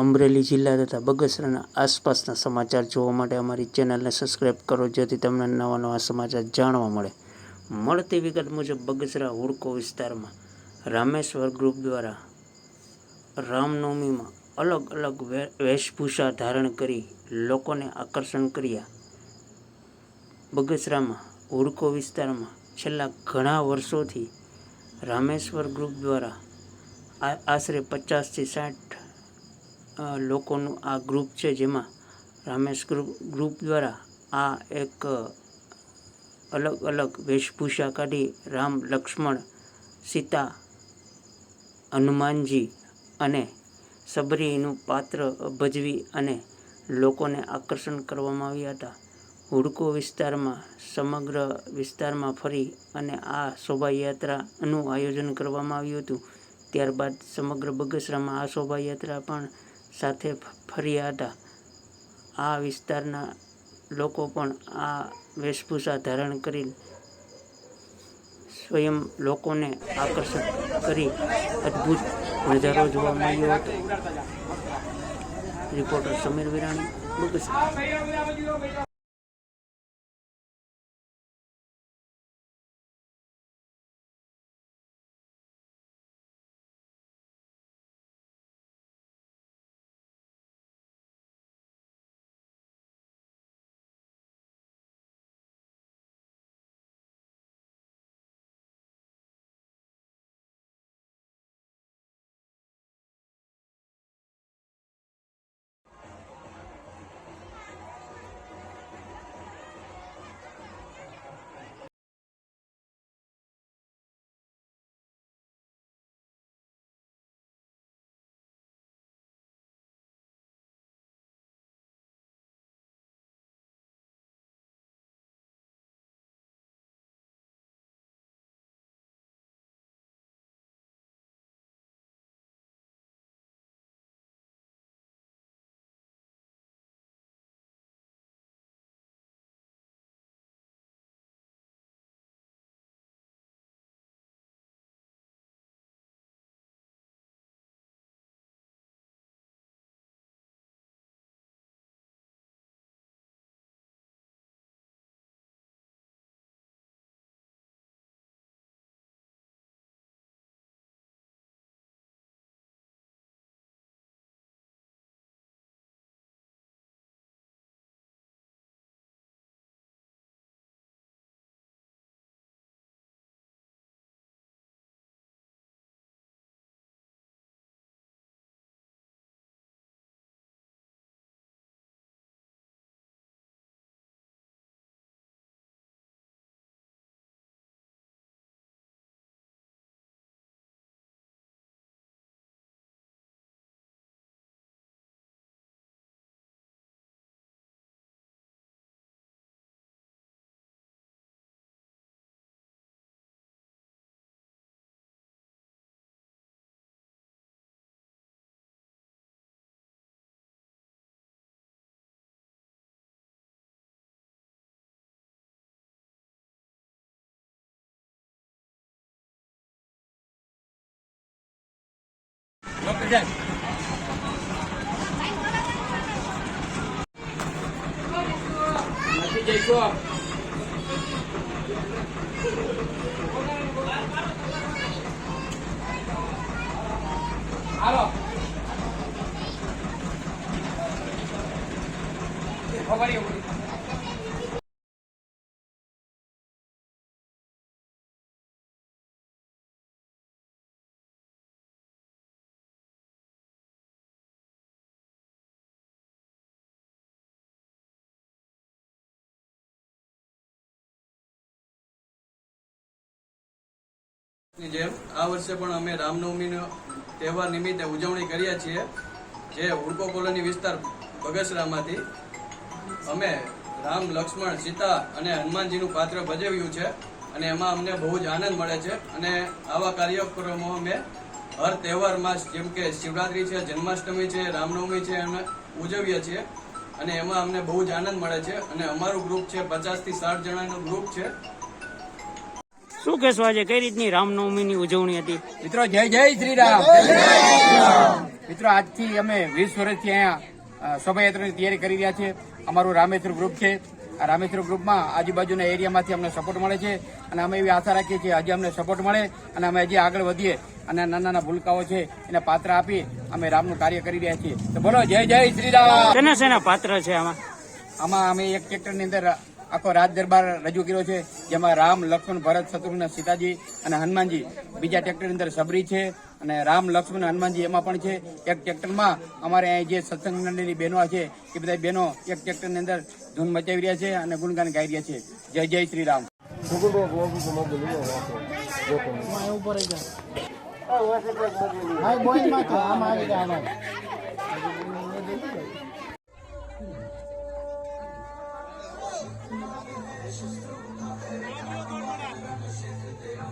અમરેલી જિલ્લા તથા બગસરાના આસપાસના સમાચાર જોવા માટે અમારી ચેનલને સબસ્ક્રાઈબ કરો, જેથી તમને નવા નવા સમાચાર જાણવા મળે. મળતી વિગત મુજબ, બગસરા હુડકો વિસ્તારમાં રામેશ્વર ગ્રુપ દ્વારા રામનવમીમાં અલગ અલગ વેશભૂષા ધારણ કરી લોકોને આકર્ષણ કર્યા. બગસરામાં હુડકો વિસ્તારમાં છેલ્લા ઘણા વર્ષોથી રામેશ્વર ગ્રુપ દ્વારા આશરે પચાસથી સાઠ લોકોનું આ ગ્રુપ છે જેમાં રામેશ ગ્રુપ ગ્રુપ દ્વારા આ એક અલગ અલગ વેશભૂષા કાઢી રામ, લક્ષ્મણ, સીતા, હનુમાનજી અને સબરીનું પાત્ર ભજવી અને લોકોને આકર્ષણ કરવામાં આવ્યા હતા. હુડકો વિસ્તારમાં, સમગ્ર વિસ્તારમાં ફરી અને આ શોભાયાત્રાનું આયોજન કરવામાં આવ્યું હતું. ત્યારબાદ સમગ્ર બગસરામાં આ શોભાયાત્રા પણ સાથે ફર્યા હતા આ વિસ્તારના લોકો પણ આ વેશભૂષા ધારણ કરી સ્વયં લોકોને આકર્ષિત કરી અદ્ભુત નજારો જોવા મળ્યો હતો. રિપોર્ટર સમીર વિરાણી બગસરા નથી જેમ આ વર્ષે પણ અમે રામનવમીનો તહેવાર નિમિત્તે ઉજવણી કરીએ છીએ, જે હુડકો કોલોની વિસ્તાર બગસરામાંથી અમે રામ, લક્ષ્મણ, સીતા અને હનુમાનજીનું પાત્ર ભજવ્યું છે અને એમાં અમને બહુ જ આનંદ મળે છે અને આવા કાર્યક્રમો અમે હર તહેવારમાં જેમ કે શિવરાત્રી છે, જન્માષ્ટમી છે, રામનવમી છે અમે ઉજવીએ છીએ અને એમાં અમને બહુ જ આનંદ મળે છે અને અમારું ગ્રુપ છે પચાસથી સાઠ જણાનું ગ્રુપ છે. શું કહેશો આજે? કઈ રીતની રામનવમીની ઉજવણી હતી? મિત્રો જય જય શ્રી રામ. મિત્રો આજથી અમે વીસ વર્ષથી અહીંયા શોભાયાત્રાની તૈયારી કરી રહ્યા છીએ. અમારું રામેશ્વર ગ્રુપ છે. આ રામેશ્વર ગ્રુપમાં આજુબાજુના એરિયામાંથી અમને સપોર્ટ મળે છે અને અમે એવી આશા રાખીએ છીએ હજી અમને સપોર્ટ મળે અને અમે હજી આગળ વધીએ અને નાના નાના ભૂલકાઓ છે એને પાત્ર આપી અમે રામનું કાર્ય કરી રહ્યા છીએ. તો બોલો જય જય શ્રી રામ શેના શેના પાત્ર છે આમાં? આમાં અમે એક ટ્રેક્ટરની અંદર આખો રાજ દરબાર રજૂ કર્યો છે જેમાં રામ લક્ષ્મણ ભરત શત્રુઘ્ન સીતાજી અને હનુમાનજી. બીજા ટ્રેક્ટરની અંદર સબરી છે અને રામ લક્ષ્મણ હનુમાનજી એમાં પણ છે. એક ટ્રેક્ટરમાં અમારે અહીં જે સત્સંગ મંડળની બહેનો છે એ બધા બહેનો એક ટ્રેક્ટરની અંદર ધૂન મચાવી રહ્યા છે અને ગુણગાન ગાઈ રહ્યા છે. જય જય શ્રી રામ.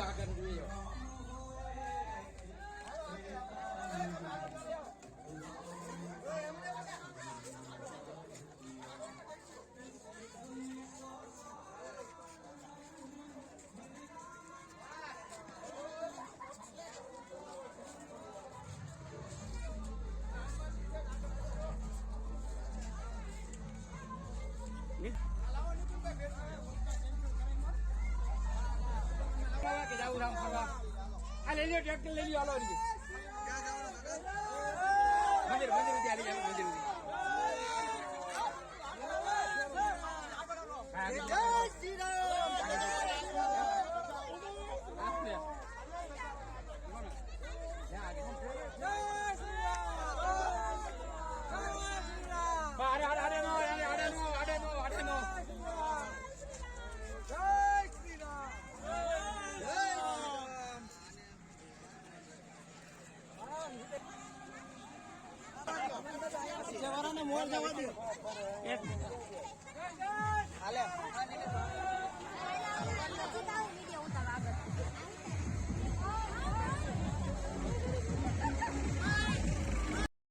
આ લઈ લ્યો ટ્રેક્ટર લઈ લ્યો હાલો. મંદિર મંદિર સુધી મંદિર. એક